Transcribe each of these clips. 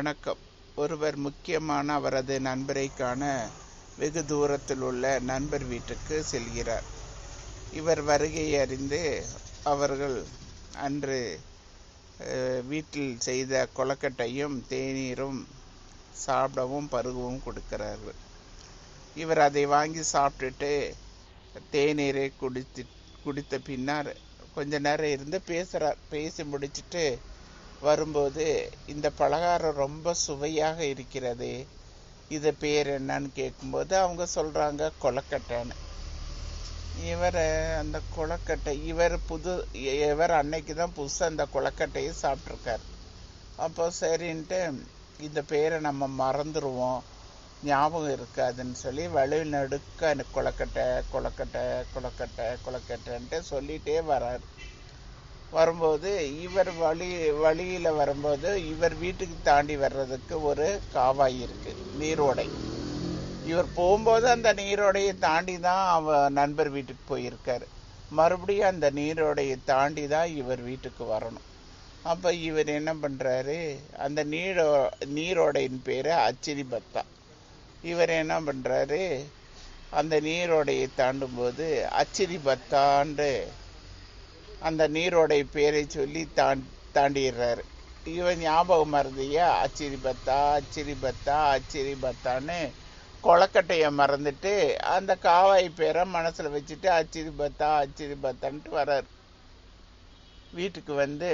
வணக்கம். ஒருவர் முக்கியமான அவரது நண்பரை காண வெகு தூரத்தில் உள்ள நண்பர் வீட்டுக்கு செல்கிறார். இவர் வருகையை அறிந்து அவர்கள் அன்று வீட்டில் செய்த கொலக்கட்டையும் தேநீரும் சாப்பிடவும் பருகவும் கொடுக்கிறார்கள். இவர் அதை வாங்கி சாப்பிட்டுட்டு தேநீரை குடித்து குடித்த பின்னர் கொஞ்ச நேரம் இருந்து பேசுகிறார் பேசி முடிச்சுட்டு வரும்போது இந்த பலகாரம் ரொம்ப சுவையாக இருக்கிறது இது பேர் என்னன்னு கேட்கும்போது அவங்க சொல்கிறாங்க கொலக்கட்டைன்னு இவர் அந்த கொலக்கட்டை இவர் புது இவர் அன்னைக்கு தான் புதுசாக அந்த கொலக்கட்டையை சாப்பிட்ருக்கார் அப்போ சரின்ட்டு இந்த பேரை நம்ம மறந்துடுவோம் ஞாபகம் இருக்காதுன்னு சொல்லி வலு நடுக்க அந்த கொலக்கட்டை கொலக்கட்டை கொலக்கட்டை கொலக்கட்டைன்ட்டு சொல்லிகிட்டே வரார். வரும்போது இவர் வழி வழியில் வரும்போது இவர் வீட்டுக்கு தாண்டி வர்றதுக்கு ஒரு காவாய் இருக்கு நீரோடை. இவர் போகும்போது அந்த நீரோடையை தாண்டி தான் அவ நண்பர் வீட்டுக்கு போயிருக்காரு. மறுபடியும் அந்த நீரோடையை தாண்டி தான் இவர் வீட்டுக்கு வரணும். அப்போ இவர் என்ன பண்ணுறாரு அந்த நீரோ நீரோடையின் பேர் அச்சிரி பத்தா. இவர் என்ன பண்ணுறாரு அந்த நீரோடையை தாண்டும்போது அச்சிரி பத்தாண்டு அந்த நீரோடைய பேரை சொல்லி தாண் தாண்டிடுறாரு. இவன் ஞாபகம் மறந்தியா? அச்சிரி பத்தா அச்சிரி பத்தா அச்சிரி பத்தான்னு கொலக்கட்டையை மறந்துட்டு அந்த காவாய் பேரை மனசில் வச்சுட்டு அச்சிரி பத்தா அச்சிரி பத்தான்ட்டு வர்றார் வீட்டுக்கு வந்து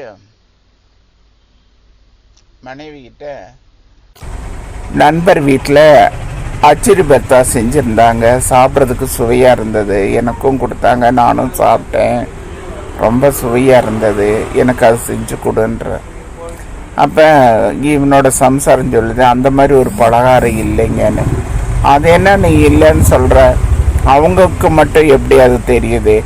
மனைவிக்கிட்ட நண்பர் வீட்டில் அச்சிரி பத்தா செஞ்சுருந்தாங்க. சாப்பிட்றதுக்கு சுவையாக இருந்தது. எனக்கும் கொடுத்தாங்க. நானும் சாப்பிட்டேன். ரொம்ப சுவையாக இருந்தது. எனக்கு அது செஞ்சு கொடுன்ற. அப்போ இவனோட சம்சாரம் சொல்லுது அந்த மாதிரி ஒரு பலகாரம் இல்லைங்கன்னு. அது என்ன நீ இல்லைன்னு சொல்கிற அவங்களுக்கு மட்டும் எப்படி அது தெரியுது?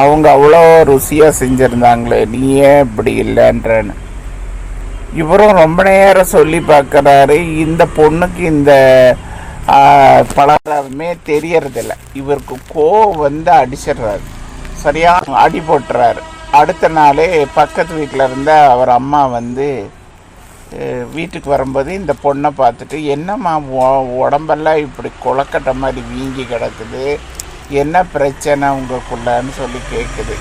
அவங்க அவ்வளோ ருசியாக செஞ்சுருந்தாங்களே நீ ஏன் இப்படி இல்லைன்றன்னு. இவரும் ரொம்ப நேரம் சொல்லி பார்க்குறாரு. இந்த பொண்ணுக்கு இந்த பலகாரமே தெரியறதில்ல. இவருக்கு கோவம் வந்து அடிச்சிடுறாரு. சரியாக அடி போட்டுறாரு. அடுத்த நாளே பக்கத்து வீட்டில் இருந்த அவர் அம்மா வந்து வீட்டுக்கு வரும்போது இந்த பொண்ணை பார்த்துட்டு என்னம்மா உடம்பெல்லாம் இப்படி கொலக்கட்டை மாதிரி வீங்கி கிடக்குது? என்ன பிரச்சனை உங்களுக்குள்ளன்னு சொல்லி கேட்குது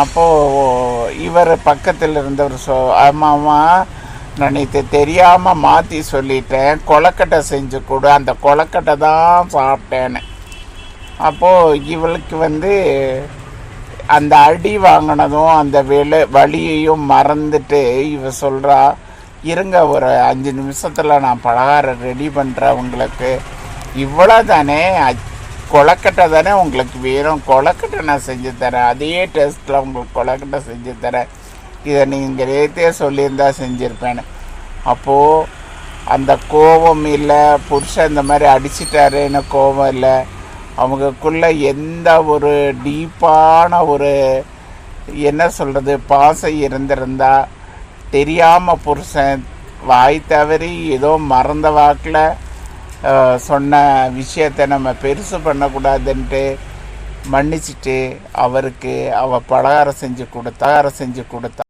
அப்போது இவர் பக்கத்தில் இருந்தவர் சொ ஆமாம்மா நினைத்து தெரியாமல் மாற்றி சொல்லிட்டேன். கொலக்கட்டை செஞ்சு கொடு. அந்த கொலக்கட்டை தான் சாப்பிட்டேன்னு. அப்போது இவளுக்கு வந்து அந்த அடி வாங்கினதும் அந்த வெளி வழியையும் மறந்துட்டு இவ சொல்கிறா இருங்க ஒரு அஞ்சு நிமிஷத்தில் நான் பலகாரம் ரெடி பண்ணுறேன் உங்களுக்கு. இவ்வளோ தானே கொலக்கட்டை தானே உங்களுக்கு வேணும். கொலக்கட்டை நான் செஞ்சு தரேன். அதே டேஸ்ட்டில் உங்களுக்கு கொலக்கட்டை செஞ்சு தரேன். இதை நீங்கள் நேற்றே சொல்லியிருந்தா செஞ்சுருப்பேன்னு. அப்போது அந்த கோபம் இல்லை புருஷன் இந்த மாதிரி அடிச்சிட்டாருன்னு கோபம் இல்லை. அவங்களுக்குள்ள எந்த ஒரு டீப்பான ஒரு என்ன சொல்கிறது பாசை இருந்திருந்தா தெரியாமல் புருஷன் வாய் தவறி ஏதோ மறந்த வாக்கில் சொன்ன விஷயத்தை நம்ம பெருசு பண்ணக்கூடாதுன்ட்டு மன்னிச்சிட்டு அவருக்கு அவள் பலகாரம் செஞ்சு கொடுத்தா செஞ்சு கொடுத்தா